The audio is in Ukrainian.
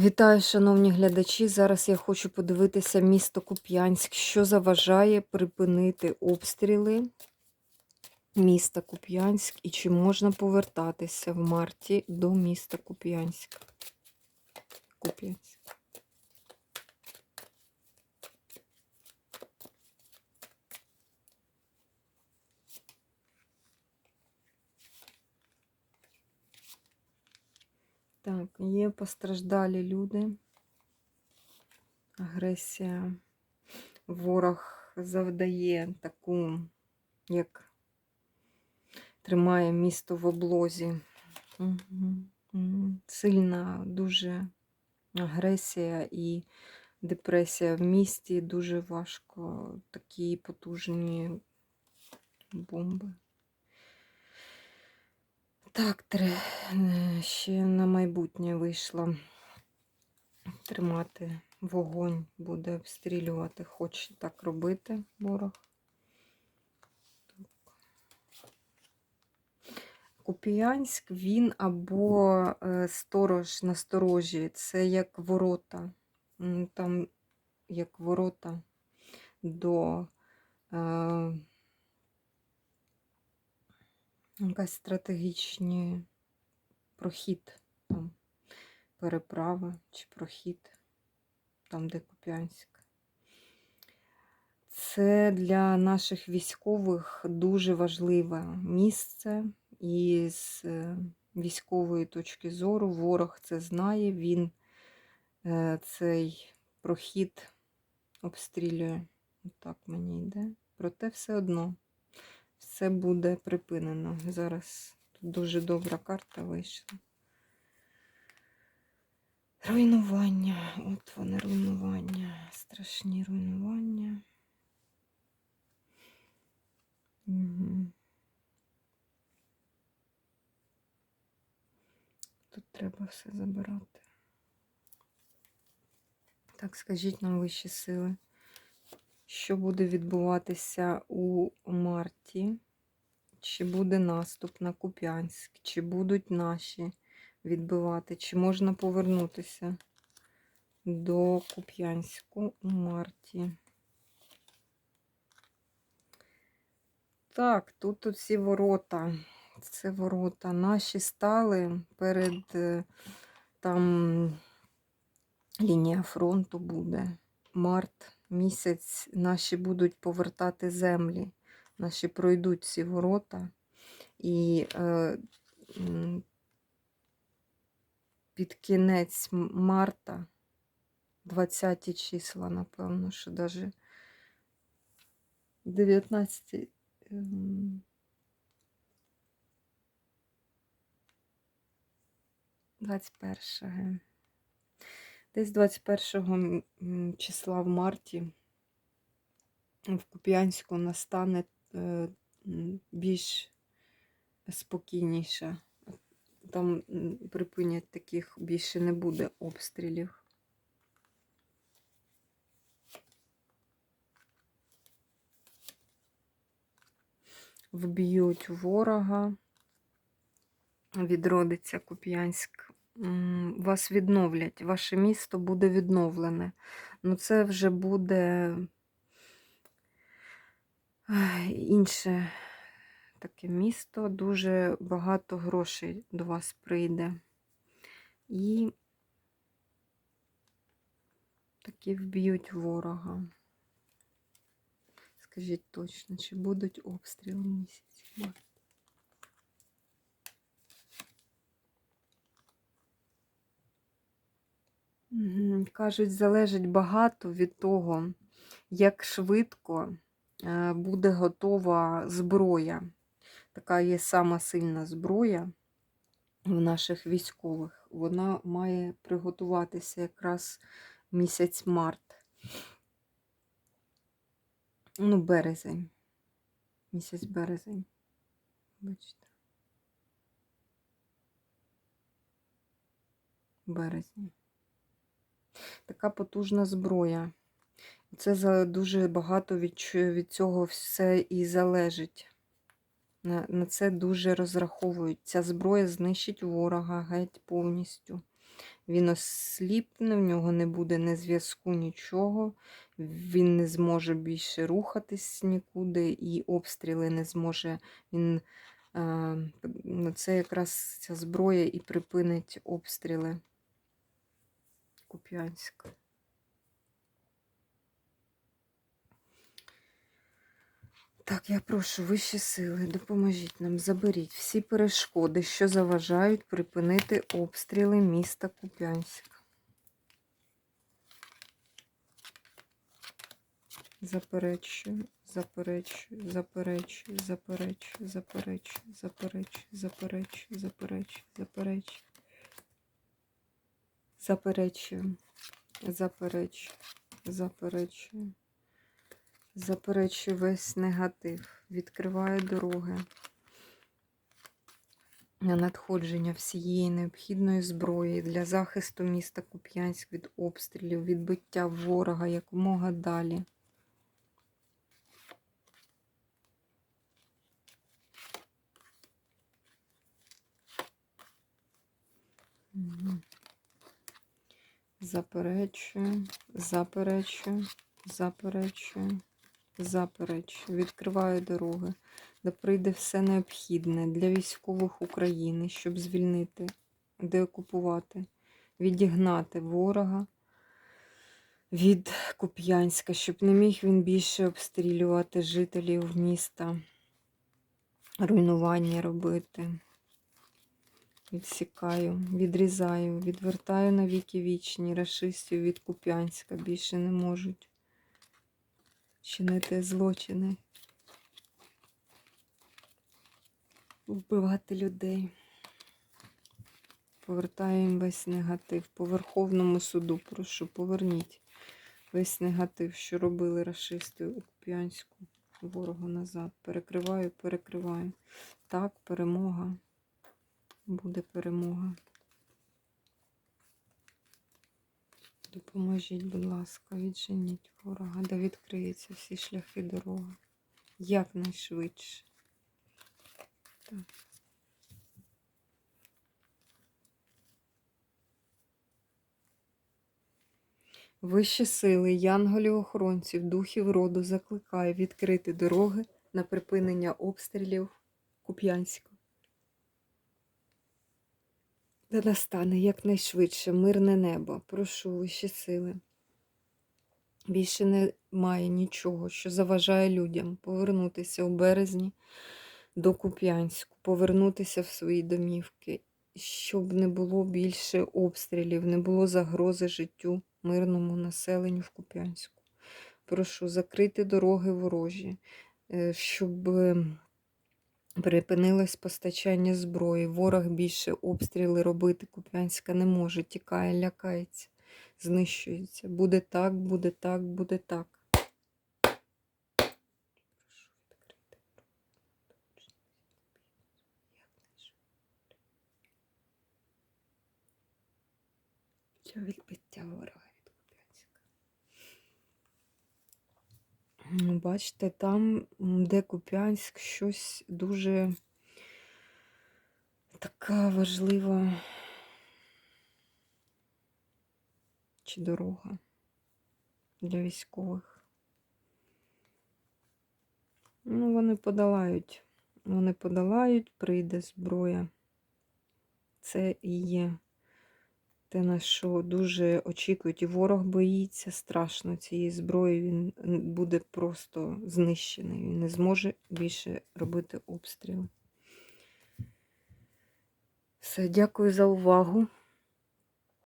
Вітаю, шановні глядачі. Зараз я хочу подивитися місто Куп'янськ, що заважає припинити обстріли міста Куп'янськ і чи можна повертатися в марті до міста Куп'янськ. Куп'янськ. Так, є постраждалі люди. Агресія. Ворог завдає таку, як тримає місто в облозі. Сильна дуже агресія і депресія в місті. Дуже важко такі потужні бомби. Так, тре- е, ще на майбутнє вийшла тримати вогонь, буде обстрілювати, хоче так робити ворог. Так. Куп'янськ, він або е, сторож на сторожі, це як ворота. Там як ворота до е, якась стратегічний прохід, там, переправа чи прохід, там, де Куп'янськ. Це для наших військових дуже важливе місце, і з е, військової точки зору ворог це знає, він е, цей прохід обстрілює. Отак мені йде. Проте все одно все буде припинено. Зараз тут дуже добра карта вийшла. Руйнування. От вони руйнування. Страшні руйнування. Угу. Тут треба все забирати. Так, скажіть нам вищі сили, що буде відбуватися у марті? Чи буде наступ на Куп'янськ? Чи будуть наші відбивати? Чи можна повернутися до Куп'янську у марті? Так, тут всі ворота. Це ворота. Наші стали перед е, там лінія фронту буде. Март місяць наші будуть повертати землі. Наші пройдуть ці ворота. І е, під кінець марта, 20 числа, напевно, що навіть 19. ем, 21. Десь 21 числа в марті в Куп'янську настане е, більш спокійніше. Там припинять таких більше не буде обстрілів. Вб'ють ворога, відродиться Куп'янськ. Вас відновлять, ваше місто буде відновлене. Ну це вже буде інше таке місто, дуже багато грошей до вас прийде. І таки вб'ють ворога. Скажіть точно, чи будуть обстріли місяць? март? Мгм. Кажуть, залежить багато від того, як швидко е, буде готова зброя. Така є сама сильна зброя в наших військових. Вона має приготуватися якраз місяць март. Ну, березень. Місяць березень. Бачите. Березні. Така потужна зброя. Це дуже багато від, від цього все і залежить. На, на це дуже розраховують. Ця зброя знищить ворога геть повністю. Він осліпне, в нього не буде ні зв'язку, нічого. Він не зможе більше рухатись нікуди, і обстріли не зможе. Він, е, це якраз ця зброя і припинить обстріли Куп'янська. Так, я прошу вищі сили, допоможіть нам, заберіть всі перешкоди, що заважають припинити обстріли міста Куп'янськ. Заперечую, заперечую, заперечую, заперечую, заперечую, заперечую, заперечую, заперечую, заперечую. Заперечую, заперечую, заперечую. Заперечую весь негатив, відкриваю дороги на надходження всієї необхідної зброї для захисту міста Куп'янськ від обстрілів, відбиття ворога якомога далі. Мгм. Заперечую, заперечую, заперечую, заперечую. Відкриваю дороги, де прийде все необхідне для військових України, щоб звільнити, деокупувати, відігнати ворога від Куп'янська, щоб не міг він більше обстрілювати жителів міста, руйнування робити. Відсікаю, відрізаю, відвертаю на віки вічні, рашистів від Куп'янська більше не можуть чинити злочини, вбивати людей. Повертаю їм весь негатив. По Верховному суду прошу, поверніть весь негатив, що робили рашисти у Куп'янську ворогу назад. Перекриваю, перекриваю. Так, перемога буде перемога. Допоможіть, будь ласка, відженіть ворога, де відкриються всі шляхи дороги. Якнайшвидше. Так. Вищі сили, янголів-охоронців, духів роду закликаю відкрити дороги на припинення обстрілів Куп'янська. Де настане якнайшвидше мирне небо. Прошу вищі сили. Більше немає нічого, що заважає людям повернутися у березні до Куп'янську, повернутися в свої домівки, щоб не було більше обстрілів, не було загрози життю мирному населенню в Куп'янську. Прошу закрити дороги ворожі, е, щоб Припинилось постачання зброї. Ворог більше обстріли робити Куп'янська не може. Тікає, лякається, знищується. Буде так, буде так, буде так. Для відбиття ворога від Куп'янська. Ну, Бачите, там, де Куп'янськ, щось дуже така важлива чи дорога для військових. Ну, вони подолають. Вони подолають, прийде зброя. Це і є те, на що дуже очікують. І ворог боїться страшно цієї зброї. Він буде просто знищений. Він не зможе більше робити обстріли. Все, дякую за увагу.